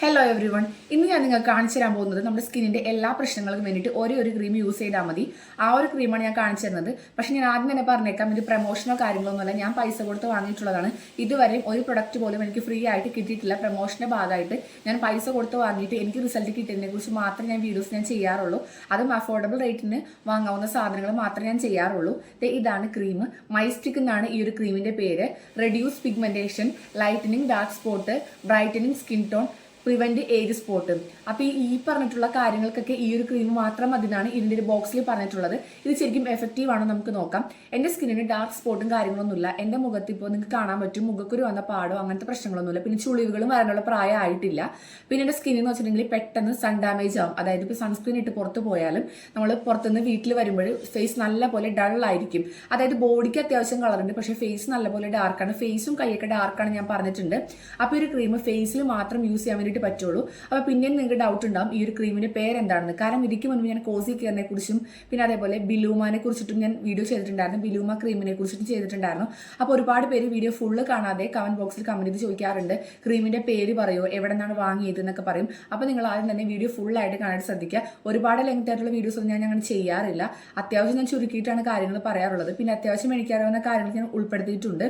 Hello every one ഇന്ന് ഞാൻ നിങ്ങൾക്ക് കാണിച്ചു തരാൻ പോകുന്നത് നമ്മുടെ സ്കിന്നിന്റെ എല്ലാ പ്രശ്നങ്ങൾക്കും വേണ്ടിയിട്ട് ഒരേ ഒരു ക്രീം യൂസ് ചെയ്താൽ മതി. ആ ഒരു ക്രീമാണ് ഞാൻ കാണിച്ചു തരുന്നത്. പക്ഷെ ഞാൻ ആദ്യം തന്നെ പറഞ്ഞേക്കാം ഇത് പ്രൊമോഷനോ കാര്യങ്ങളൊന്നുമല്ല. ഞാൻ പൈസ കൊടുത്ത് വാങ്ങിയിട്ടുള്ളതാണ്. ഇതുവരെയും ഒരു പ്രൊഡക്റ്റ് പോലും എനിക്ക് ഫ്രീ ആയിട്ട് കിട്ടിയിട്ടില്ല. പ്രൊമോഷന്റെ ഭാഗമായിട്ട് ഞാൻ പൈസ കൊടുത്ത് വാങ്ങിയിട്ട് എനിക്ക് റിസൾട്ട് കിട്ടിയതിനെ കുറിച്ച് മാത്രമേ ഞാൻ വീഡിയോസ് ഞാൻ ചെയ്യാറുള്ളൂ. അതും അഫോർഡബിൾ റേറ്റിന് വാങ്ങാവുന്ന സാധനങ്ങൾ മാത്രമേ ഞാൻ ചെയ്യാറുള്ളൂ. ഇതാണ് ക്രീം മൈസ്റ്റിക് എന്നാണ് ഈ ഒരു ക്രീമിന്റെ പേര്. Reduce pigmentation lightening dark spot brightening skin tone prevent age spot അപ്പൊ ഈ പറഞ്ഞിട്ടുള്ള കാര്യങ്ങൾക്കൊക്കെ ഈ ഒരു ക്രീം മാത്രം അതിനാണ് ഇതിന്റെ ഒരു ബോക്സിൽ പറഞ്ഞിട്ടുള്ളത്. ഇത് ശരിക്കും എഫക്റ്റീവ് ആണോ നമുക്ക് നോക്കാം. എന്റെ സ്കിന്നിന് ഡാർക്ക് സ്പോട്ടും കാര്യങ്ങളൊന്നുമില്ല. എന്റെ മുഖത്ത് ഇപ്പോൾ നിങ്ങൾക്ക് കാണാൻ പറ്റും മുഖക്കുരു വന്ന പാടോ അങ്ങനത്തെ പ്രശ്നങ്ങളൊന്നുമില്ല. പിന്നെ ചുളിവുകളും വരാനുള്ള പ്രായം ആയിട്ടില്ല പിന്നെ എന്റെ സ്കിൻ എന്ന് വെച്ചിട്ടുണ്ടെങ്കിൽ പെട്ടെന്ന് സൺ ഡാമേജ് ആവും. അതായത് ഇപ്പോൾ സൺസ്ക്രീൻ ഇട്ട് പുറത്ത് പോയാലും നമ്മൾ പുറത്തുനിന്ന് വീട്ടിൽ വരുമ്പോൾ ഫേസ് നല്ല പോലെ ഡൾ ആയിരിക്കും. അതായത് ബോഡിക്ക് അത്യാവശ്യം കളറുണ്ട് പക്ഷേ ഫേസ് നല്ലപോലെ ഡാർക്കാണ് ഫേസും കൈയൊക്കെ ഡാർക്കാണ് ഞാൻ പറഞ്ഞിട്ടുണ്ട്. അപ്പോൾ ഒരു ക്രീം ഫേസിൽ മാത്രം യൂസ് ചെയ്യാൻ വേണ്ടിയിട്ട് പറ്റുള്ളൂ. അപ്പോൾ പിന്നെയും നിങ്ങൾക്ക് ഡൗട്ട് ഉണ്ടാവും ഈ ഒരു ക്രീമിന്റെ പേരെന്താണെന്ന്. കാരണം ഇതിക്ക് മുൻപ് ഞാൻ കോസി കെയറിനെ കുറിച്ചും പിന്നെ അതേപോലെ ബിലൂമാനെ കുറിച്ചിട്ടും ഞാൻ വീഡിയോ ചെയ്തിട്ടുണ്ടായിരുന്നു. ബിലൂമ ക്രീമിനെ കുറിച്ചിട്ടും ചെയ്തിട്ടുണ്ടായിരുന്നു. അപ്പോൾ ഒരുപാട് പേര് വീഡിയോ ഫുള്ള് കാണാതെ കമന്റ് ബോക്സിൽ കമന്റ് ചെയ്ത് ചോദിക്കാറുണ്ട്. ക്രീമിന്റെ പേര് പറയോ എവിടെ നിന്നാണ് വാങ്ങിയത് എന്നൊക്കെ പറയും. അപ്പോൾ നിങ്ങൾ ആദ്യം തന്നെ വീഡിയോ ഫുള്ളായിട്ട് കാണാൻ ശ്രദ്ധിക്കുക. ഒരുപാട് ലെങ്ത് ആയിട്ടുള്ള വീഡിയോസ് ഒന്നും ഞാൻ അങ്ങനെ ചെയ്യാറില്ല. അത്യാവശ്യം ഞാൻ ചുരുക്കിയിട്ടാണ് കാര്യങ്ങൾ പറയാറുള്ളത്. പിന്നെ അത്യാവശ്യം എനിക്കറിയാവുന്ന കാര്യങ്ങൾ ഞാൻ ഉൾപ്പെടുത്തിയിട്ടുണ്ട്.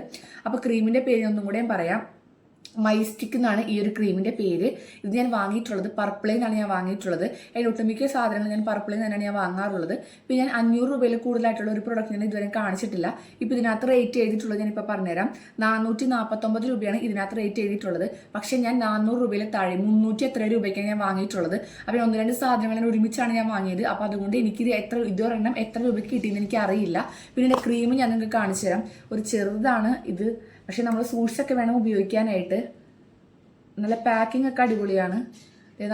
അപ്പോൾ ക്രീമിന്റെ പേര് ഒന്നും കൂടെ പറയാം. മൈസ്റ്റിക് എന്നാണ് ഈ ഒരു ക്രീമിന്റെ പേര്. ഇത് ഞാൻ വാങ്ങിയിട്ടുള്ളത് പർപ്പിളിൽ നിന്നാണ് ഞാൻ വാങ്ങിയിട്ടുള്ളത്. അതിന്റെ ഒട്ടുമിക്ക സാധനങ്ങൾ ഞാൻ പർപ്പിളിൽ തന്നെയാണ് ഞാൻ വാങ്ങാറുള്ളത്. പിന്നെ ഞാൻ അഞ്ഞൂറ് രൂപയിൽ കൂടുതലായിട്ടുള്ള ഒരു പ്രൊഡക്റ്റ് ഞാൻ ഇതുവരെ കാണിച്ചിട്ടില്ല. ഇപ്പോൾ ഇതിനകത്ത് റേറ്റ് ചെയ്തിട്ടുള്ളത് ഞാൻ ഇപ്പോൾ പറഞ്ഞുതരാം. നാനൂറ്റി നാൽപ്പത്തൊമ്പത് രൂപയാണ് ഇതിനകത്ത് റേറ്റ് ചെയ്തിട്ടുള്ളത് പക്ഷേ ഞാൻ നാനൂറ് രൂപയിൽ താഴെ മുന്നൂറ്റി എത്ര രൂപയ്ക്കാണ് ഞാൻ വാങ്ങിയിട്ടുള്ളത്. അപ്പോൾ ഒന്ന് രണ്ട് സാധനങ്ങൾ ഞാൻ ഒരുമിച്ചാണ് ഞാൻ വാങ്ങിയത്. അപ്പോൾ അതുകൊണ്ട് എനിക്കിത് എത്ര ഇതൊരെണ്ണം എത്ര രൂപയ്ക്ക് കിട്ടിയെന്ന് എനിക്ക് അറിയില്ല പിന്നെ ക്രീം ഞാൻ നിങ്ങൾക്ക് കാണിച്ചു തരാം ഒരു ചെറുതാണ് ഇത്. പക്ഷെ നമ്മൾ സൂക്ഷിച്ചൊക്കെ വേണം ഉപയോഗിക്കാനായിട്ട്. നല്ല പാക്കിംഗ് ഒക്കെ അടിപൊളിയാണ്.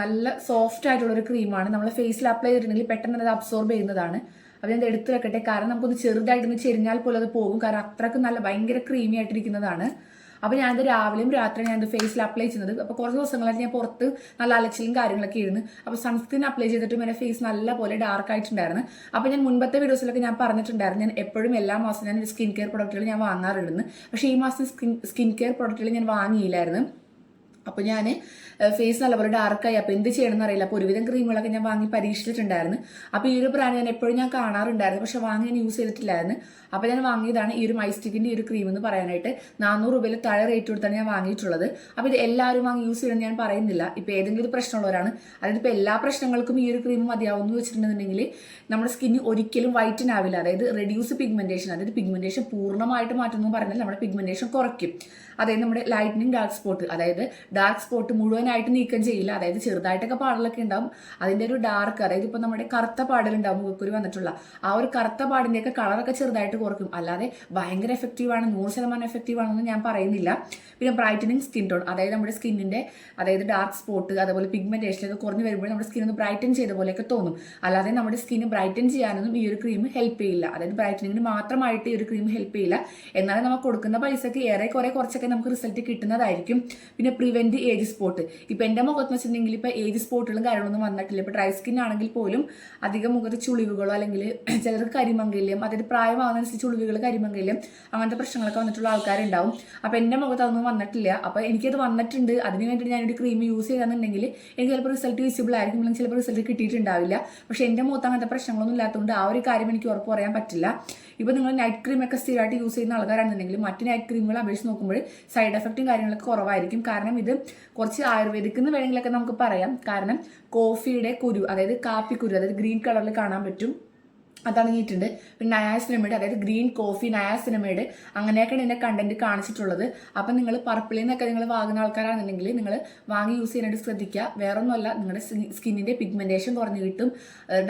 നല്ല സോഫ്റ്റ് ആയിട്ടുള്ള ഒരു ക്രീമാണ് നമ്മൾ ഫേസിൽ അപ്ലൈ ചെയ്തിട്ടുണ്ടെങ്കിൽ പെട്ടെന്ന് അത് അബ്സോർബ് ചെയ്യുന്നതാണ്. അപ്പോൾ ഞാൻ എടുത്ത് വെക്കട്ടെ. കാരണം നമുക്കൊന്ന് ചെറുതായിട്ടൊന്ന് ചെരിഞ്ഞാൽ പോലും അത് പോകും. കാരണം അത്രയ്ക്ക് നല്ല ഭയങ്കര ക്രീമി ആയിട്ടിരിക്കുന്നതാണ്. അപ്പോൾ ഞാനത് രാവിലെയും രാത്രിയും ഞാനത് ഫേസിൽ അപ്ലൈ ചെയ്യുന്നത്. അപ്പോൾ കുറച്ച് ദിവസങ്ങളായിട്ട് ഞാൻ പുറത്ത് നല്ല അലച്ചിലും കാര്യങ്ങളൊക്കെ ഇരുന്ന് അപ്പോൾ സൺസ്ക്രീൻ അപ്ലൈ ചെയ്തിട്ടും എന്റെ ഫേസ് നല്ല പോലെ ഡാർക്ക് ആയിട്ടുണ്ടായിരുന്നു. അപ്പോൾ ഞാൻ മുൻപത്തെ വീഡിയോസിലൊക്കെ ഞാൻ പറഞ്ഞിട്ടുണ്ടായിരുന്നു. ഞാൻ എപ്പോഴും എല്ലാ മാസം ഞാൻ സ്കിൻ കെയർ പ്രൊഡക്റ്റുകൾ ഞാൻ വാങ്ങാറുണ്ടെന്ന്. പക്ഷേ ഈ മാസം സ്കിൻ സ്കിൻ കെയർ പ്രൊഡക്റ്റുകൾ ഞാൻ വാങ്ങിയില്ലായിരുന്നു. അപ്പോൾ ഞാൻ ഫേസ് നല്ലപോലെ ഡാർക്കായി അപ്പോൾ എന്ത് ചെയ്യണമെന്ന് അറിയില്ല. അപ്പോൾ ഒരുവിധം ക്രീമുകളൊക്കെ ഞാൻ വാങ്ങി പരീക്ഷിച്ചിട്ടുണ്ടായിരുന്നു. അപ്പോൾ ഈ ഒരു ബ്രാൻഡ് ഞാൻ എപ്പോഴും ഞാൻ കാണാറുണ്ടായിരുന്നു. പക്ഷെ വാങ്ങി ഞാൻ യൂസ് ചെയ്തിട്ടില്ലായിരുന്നു. അപ്പോൾ ഞാൻ വാങ്ങിയതാണ് ഈ ഒരു മൈസ്റ്റിക്കിന്റെ ഈ ഒരു ക്രീം എന്ന് പറയാനായിട്ട്. നാനൂറ് രൂപയിൽ താഴെ റേറ്റ് കൊടുത്താണ് ഞാൻ വാങ്ങിയിട്ടുള്ളത്. അപ്പോൾ ഇത് എല്ലാവരും വാങ്ങി യൂസ് ചെയ്യണമെന്ന് ഞാൻ പറയുന്നില്ല. ഇപ്പോൾ ഏതെങ്കിലും പ്രശ്നമുള്ളവരാണ്. അതായത് ഇപ്പോൾ എല്ലാ പ്രശ്നങ്ങൾക്കും ഈ ഒരു ക്രീം മതിയാവും എന്ന് വെച്ചിട്ടുണ്ടെന്നുണ്ടെങ്കിൽ നമ്മുടെ സ്കിന്ന് ഒരിക്കലും വൈറ്റൻ ആവില്ല. അതായത് റെഡ്യൂസ് പിഗ്മെന്റേഷൻ അതായത് പിഗ്മെന്റേഷൻ പൂർണമായിട്ട് മാറ്റുന്നു പറഞ്ഞാൽ നമ്മുടെ പിഗ്മെന്റേഷൻ കുറയ്ക്കും. അതായത് നമ്മുടെ ലൈറ്റനിങ് ഡാർക്ക് സ്പോട്ട് അതായത് ഡാർക്ക് സ്പോട്ട് മുഴുവനായിട്ട് നീക്കം ചെയ്യില്ല. അതായത് ചെറുതായിട്ടൊക്കെ പാടലൊക്കെ ഉണ്ടാവും. അതിന്റെ ഒരു ഡാർക്ക് അതായത് ഇപ്പോൾ നമ്മുടെ കറുത്ത പാടലുണ്ടാവും മുഖക്കുരു വന്നിട്ടുള്ള. ആ ഒരു കറുത്ത പാടിന്റെയൊക്കെ കളറൊക്കെ ചെറുതായിട്ട് കുറയ്ക്കും. അല്ലാതെ ഭയങ്കര എഫക്റ്റീവ് ആണ് നൂറ് ശതമാനം എഫക്റ്റീവ് ആണെന്ന് ഞാൻ പറയുന്നില്ല. പിന്നെ ബ്രൈറ്റനിങ് സ്കിൻ ടോൺ അതായത് നമ്മുടെ സ്കിന്നിന്റെ അതായത് ഡാർക്ക് സ്പോട്ട് അതുപോലെ പിഗ്മെന്റേഷൻ ഒക്കെ കുറഞ്ഞു വരുമ്പോൾ നമ്മുടെ സ്കിൻ ഒന്ന് ബ്രൈറ്റൻ ചെയ്ത പോലെയൊക്കെ തോന്നും. അല്ലാതെ നമ്മുടെ സ്കിന്ന് ബ്രൈറ്റൻ ചെയ്യാനൊന്നും ഈ ഒരു ക്രീം ഹെൽപ്പ് ചെയ്യില്ല. അതായത് ബ്രൈറ്റനിങ്ങിന് മാത്രമായിട്ട് ഈ ഒരു ക്രീം ഹെൽപ്പ് ചെയ്യില്ല. എന്നാലും നമുക്ക് കൊടുക്കുന്ന പൈസക്ക് ഏറെ കുറെ കുറച്ചൊക്കെ നമുക്ക് റിസൾട്ട് കിട്ടുന്നതായിരിക്കും. പിന്നെ പ്രിവെന്റ് ഏജ് സ്പോട്ട് ഇപ്പൊ എന്റെ മുഖത്ത് വെച്ചിട്ടുണ്ടെങ്കിൽ ഇപ്പൊ ഏജ് സ്പോട്ടുകളും കാര്യങ്ങളൊന്നും വന്നിട്ടില്ല. ഇപ്പൊ ഡ്രൈ സ്കിൻ ആണെങ്കിൽ പോലും അധികം മുഖത്ത് ചുളിവുകളോ അല്ലെങ്കിൽ ചിലർക്ക് കരിമങ്കല്യം അതായത് പ്രായമാകുന്നതനുസരിച്ച് ചുളിവുകൾ കരിമങ്കല്യം അങ്ങനത്തെ പ്രശ്നങ്ങളൊക്കെ വന്നിട്ടുള്ള ആൾക്കാരുണ്ടാവും. അപ്പൊ എന്റെ മുഖത്ത് അതൊന്നും വന്നിട്ടില്ല. അപ്പൊ എനിക്കത് വന്നിട്ടുണ്ട്. അതിന് വേണ്ടിയിട്ട് ഞാനൊരു ക്രീം യൂസ് ചെയ്യാന്നുണ്ടെങ്കിൽ എനിക്ക് ചിലപ്പോൾ റിസൾട്ട് വിസിബിൾ ആയിരിക്കും. അല്ലെങ്കിൽ ചിലപ്പോൾ റിസൾട്ട് കിട്ടിയിട്ടുണ്ടാവില്ല. പക്ഷെ എന്റെ മുഖത്ത് അങ്ങനത്തെ പ്രശ്നങ്ങളൊന്നും ഇല്ലാത്തതുകൊണ്ട് ആ ഒരു കാര്യം എനിക്ക് ഉറപ്പ് പറയാൻ പറ്റില്ല. ഇപ്പൊ നിങ്ങൾ നൈറ്റ് ക്രീം ഒക്കെ സ്ഥിരമായിട്ട് യൂസ് ചെയ്യുന്ന ആൾക്കാരാണെന്നുണ്ടെങ്കിൽ മറ്റ് നൈറ്റ് ക്രീമുകൾ അപേക്ഷിച്ച് നോക്കുമ്പോൾ സൈഡ് എഫക്റ്റും കാര്യങ്ങളൊക്കെ കുറവായിരിക്കും. കാരണം ഇത് കുറച്ച് ആയുർവേദിക് എന്ന് വേണമെങ്കിലൊക്കെ നമുക്ക് പറയാം. കാരണം കോഫിയുടെ കുരു അതായത് കാപ്പി കുരു അതായത് ഗ്രീൻ കളറിൽ കാണാൻ പറ്റും. അതടങ്ങിയിട്ടുണ്ട്. പിന്നെ നയാസിനമേഡ് അതായത് ഗ്രീൻ കോഫി നയാസിനമേഡ് അങ്ങനെയൊക്കെയാണ് ഇതിന്റെ കണ്ടന്റ് കാണിച്ചിട്ടുള്ളത്. അപ്പം നിങ്ങൾ പർപ്പിളിൽ നിന്നൊക്കെ നിങ്ങൾ വാങ്ങുന്ന ആൾക്കാരാണെന്നുണ്ടെങ്കിൽ നിങ്ങൾ വാങ്ങി യൂസ് ചെയ്യാനായിട്ട് ശ്രദ്ധിക്കുക. വേറൊന്നുമല്ല നിങ്ങളുടെ സ്കിന്നിന്റെ പിഗ്മെന്റേഷൻ കുറഞ്ഞു കിട്ടും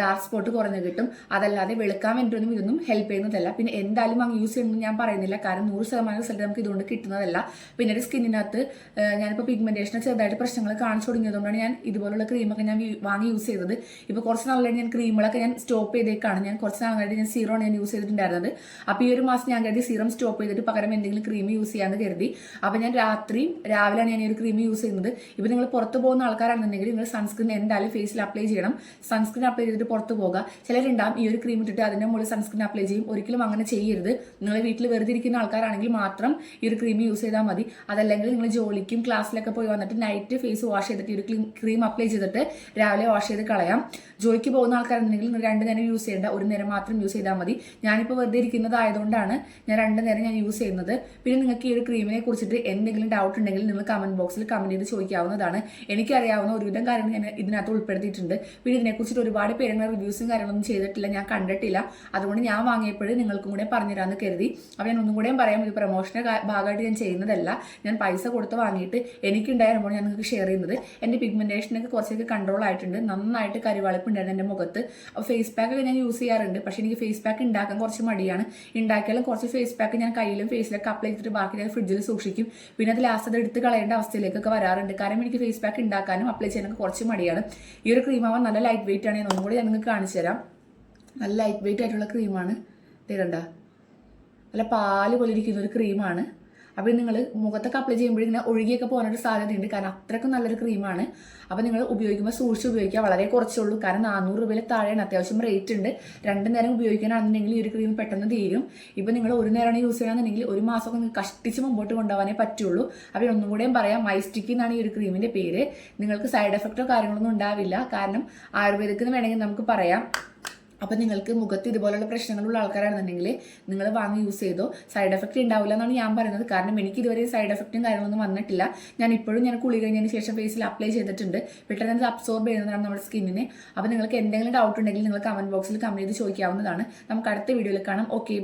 ഡാർക്ക് സ്പോട്ട് കുറഞ്ഞു കിട്ടും. അതല്ലാതെ വെളുക്കാൻ വേണ്ടിയിട്ടൊന്നും ഇതൊന്നും ഹെൽപ്പ് ചെയ്യുന്നതല്ല. പിന്നെ എന്തായാലും വാങ്ങി യൂസ് ചെയ്യണമെന്ന് ഞാൻ പറയുന്നില്ല. കാരണം നൂറ് ശതമാനം റിസൾട്ട് നമുക്ക് ഇതുകൊണ്ട് കിട്ടുന്നതല്ല. പിന്നെ ഒരു സ്കിന്നിനകത്ത് ഞാനിപ്പോൾ പിഗ്മെന്റേഷൻ ചെറുതായിട്ട് പ്രശ്നങ്ങൾ കാണിച്ചു തുടങ്ങിയതുകൊണ്ടാണ് ഞാൻ ഇതുപോലുള്ള ക്രീമൊക്കെ ഞാൻ വാങ്ങി യൂസ് ചെയ്തത്. ഇപ്പോൾ കുറച്ച് നാളായിട്ട് ഞാൻ ക്രീമുകളൊക്കെ ഞാൻ സ്റ്റോപ്പ് ചെയ്തേക്കാണ്. ഞാൻ കുറച്ച് നാളായിട്ട് ഞാൻ സീറോ ആണ് ഞാൻ യൂസ് ചെയ്തിട്ടുണ്ടായിരുന്നത്. അപ്പോൾ ഈ ഒരു മാസം ഞാൻ കരുതി സീറം സ്റ്റോപ്പ് ചെയ്തിട്ട് പകരം എന്തെങ്കിലും ക്രീം യൂസ് ചെയ്യാമെന്ന് കരുതി. അപ്പോൾ ഞാൻ രാത്രിയും രാവിലെയാണ് ഞാൻ ഈ ഒരു ക്രീം യൂസ് ചെയ്യുന്നത്. ഇപ്പോൾ നിങ്ങൾ പുറത്ത് പോകുന്ന ആൾക്കാരാണെന്നുണ്ടെങ്കിൽ നിങ്ങൾ സൺസ്ക്രീൻ എന്തായാലും ഫേസിൽ അപ്ലൈ ചെയ്യണം. സൺസ്ക്രീൻ അപ്ലൈ ചെയ്തിട്ട് പുറത്ത് പോകുക ചിലരുണ്ടാവും ഈ ഒരു ക്രീം ഇട്ടിട്ട് അതിന്റെ മുകളിൽ സൺസ്ക്രീൻ അപ്ലൈ ചെയ്യും. ഒരിക്കലും അങ്ങനെ ചെയ്യരുത്. നിങ്ങൾ വീട്ടിൽ വെറുതെ ഇരിക്കുന്ന ആൾക്കാരാണെങ്കിൽ മാത്രം ഈ ഒരു ക്രീം യൂസ് ചെയ്താൽ മതി. അതല്ലെങ്കിൽ നിങ്ങൾ ജോലിക്കും ക്ലാസ്സിലൊക്കെ പോയി വന്നിട്ട് നൈറ്റ് ഫേസ് വാഷ് ചെയ്തിട്ട് ഈ ഒരു ക്രീം അപ്ലൈ ചെയ്തിട്ട് രാവിലെ വാഷ് ചെയ്ത് കളയാം. ജോലിക്ക് പോകുന്ന ആൾക്കാരുണ്ടെങ്കിൽ നിങ്ങൾ രണ്ട് നേരം യൂസ് ചെയ്യേണ്ട. ഒരു നേരം മാത്രം യൂസ് ചെയ്താൽ മതി. ഞാനിപ്പോൾ വെറുതെ ഇരിക്കുന്നതായതുകൊണ്ടാണ് ഞാൻ രണ്ട് നേരം ഞാൻ യൂസ് ചെയ്യുന്നത്. പിന്നെ നിങ്ങൾക്ക് ഈ ഒരു ക്രീമിനെ കുറിച്ചിട്ട് എന്തെങ്കിലും ഡൗട്ട് ഉണ്ടെങ്കിൽ നിങ്ങൾ കമന്റ് ബോക്സിൽ കമന്റ് ചെയ്ത് ചോദിക്കാവുന്നതാണ്. എനിക്കറിയാവുന്ന ഒരുവിധം കാര്യങ്ങൾ ഞാൻ ഇതിനകത്ത് ഉൾപ്പെടുത്തിയിട്ടുണ്ട്. പിന്നെ ഇതിനെക്കുറിച്ചിട്ട് ഒരുപാട് പേര് റിവ്യൂസും കാര്യങ്ങളൊന്നും ചെയ്തിട്ടില്ല. ഞാൻ കണ്ടിട്ടില്ല. അതുകൊണ്ട് ഞാൻ വാങ്ങിയപ്പോഴും നിങ്ങൾക്കും കൂടെ പറഞ്ഞുതരാമെന്ന് കരുതി. അപ്പോൾ ഞാൻ ഒന്നും കൂടെയും പറയാം ഇത് പ്രൊമോഷന്റെ ഭാഗമായിട്ട് ഞാൻ ചെയ്യുന്നതല്ല. ഞാൻ പൈസ കൊടുത്ത് വാങ്ങിയിട്ട് എനിക്കുണ്ടായ അനുഭവം ഞാൻ നിങ്ങൾക്ക് ഷെയർ ചെയ്യുന്നത്. എന്റെ പിഗ്മെന്റേഷനൊക്കെ കുറച്ചൊക്കെ കൺട്രോൾ ആയിട്ടുണ്ട്. നന്നായിട്ട് കരിവാളിപ്പുണ്ടായിരുന്നു എന്റെ മുഖത്ത്. ഫേസ് പാക്ക് ഒക്കെ ഞാൻ യൂസ് ചെയ്യാറുണ്ട്. പക്ഷേ എനിക്ക് ഫേസ് പാക്ക് ഉണ്ടാക്കാൻ കുറച്ച് മടിയാണ്. ഉണ്ടാക്കിയാലും കുറച്ച് ഫേസ് പാക്ക് ഞാൻ കയ്യിലും ഫേസിലൊക്കെ അപ്ലൈ ചെയ്തിട്ട് ബാക്കി ഞാൻ ഫ്രിഡ്ജിൽ സൂക്ഷിക്കും. പിന്നെ അത് ലാസ്റ്റ് അത് എടുത്ത് കളയേണ്ട അവസ്ഥയിലേക്കൊക്കെ വരാറുണ്ട്. കാരണം എനിക്ക് ഫേസ് പാക്ക് ഉണ്ടാക്കാനും അപ്ലൈ ചെയ്യാനൊക്കെ കുറച്ച് മടിയാണ്. ഈ ഒരു ക്രീം ആവാൻ നല്ല ലൈറ്റ് വെയിറ്റ് ആണ്. ഞാൻ ഒന്നും കൂടി ഞാൻ നിങ്ങൾക്ക് കാണിച്ചു തരാം. നല്ല ലൈറ്റ് വെയിറ്റ് ആയിട്ടുള്ള ക്രീമാണ് തരണ്ട നല്ല പാൽ പോലെ ഇരിക്കുന്ന ഒരു ക്രീമാണ് അപ്പോൾ നിങ്ങൾ മുഖത്തൊക്കെ അപ്ലൈ ചെയ്യുമ്പോൾ ഇങ്ങനെ ഒഴുകിയൊക്കെ പോകാനൊരു സാധ്യതയുണ്ട്. കാരണം അത്രയ്ക്കും നല്ലൊരു ക്രീമാണ് അപ്പോൾ നിങ്ങൾ ഉപയോഗിക്കുമ്പോൾ സൂക്ഷിച്ച് ഉപയോഗിക്കുക. വളരെ കുറച്ചേ ഉള്ളൂ കാരണം നാനൂറ് രൂപയിൽ താഴെയാണ്. അത്യാവശ്യം റേറ്റ് ഉണ്ട്. രണ്ട് നേരം ഉപയോഗിക്കാനാണെന്നുണ്ടെങ്കിൽ ഈ ഒരു ക്രീം പെട്ടെന്ന് തീരും. ഇപ്പോൾ നിങ്ങൾ ഒരു നേരമാണ് യൂസ് ചെയ്യണമെന്നുണ്ടെങ്കിൽ ഒരു മാസമൊക്കെ നിങ്ങൾക്ക് കഷ്ടിച്ച് മുമ്പോട്ട് കൊണ്ടുപോകാനേ പറ്റുള്ളൂ. അപ്പോൾ ഒന്നും കൂടെയും പറയാം. മൈസ്റ്റിക്കി എന്നാണ് ഈ ഒരു ക്രീമിന്റെ പേര്. നിങ്ങൾക്ക് സൈഡ് എഫക്റ്റോ കാര്യങ്ങളൊന്നും ഉണ്ടാവില്ല. കാരണം ആയുർവേദത്തിന് വേണമെങ്കിൽ നമുക്ക് പറയാം. അപ്പം നിങ്ങൾക്ക് മുഖത്ത് ഇതുപോലുള്ള പ്രശ്നങ്ങളുള്ള ആൾക്കാരാണെന്നുണ്ടെങ്കിൽ നിങ്ങൾ വാങ്ങി യൂസ് ചെയ്തോ. സൈഡ് എഫക്റ്റ് ഉണ്ടാവില്ല എന്നാണ് ഞാൻ പറയുന്നത്. കാരണം എനിക്ക് ഇതുവരെ സൈഡ് എഫക്റ്റും കാര്യങ്ങളൊന്നും വന്നിട്ടില്ല. ഞാൻ ഇപ്പോഴും ഞാൻ കുളി കഴിഞ്ഞതിന് ശേഷം ഫേസിൽ അപ്ലൈ ചെയ്തിട്ടുണ്ട്. പെട്ടെന്ന് അത് അബ്സോർബ് ചെയ്യുന്നതാണ് നമ്മുടെ സ്കിന്നിനെ അപ്പോൾ നിങ്ങൾക്ക് എന്തെങ്കിലും ഡൗട്ട് ഉണ്ടെങ്കിൽ നിങ്ങൾ കമന്റ് ബോക്സിൽ കമന്റ് ചെയ്ത് ചോദിക്കാവുന്നതാണ്. നമുക്ക് അടുത്ത വീഡിയോയിൽ കാണാം. ഓക്കെ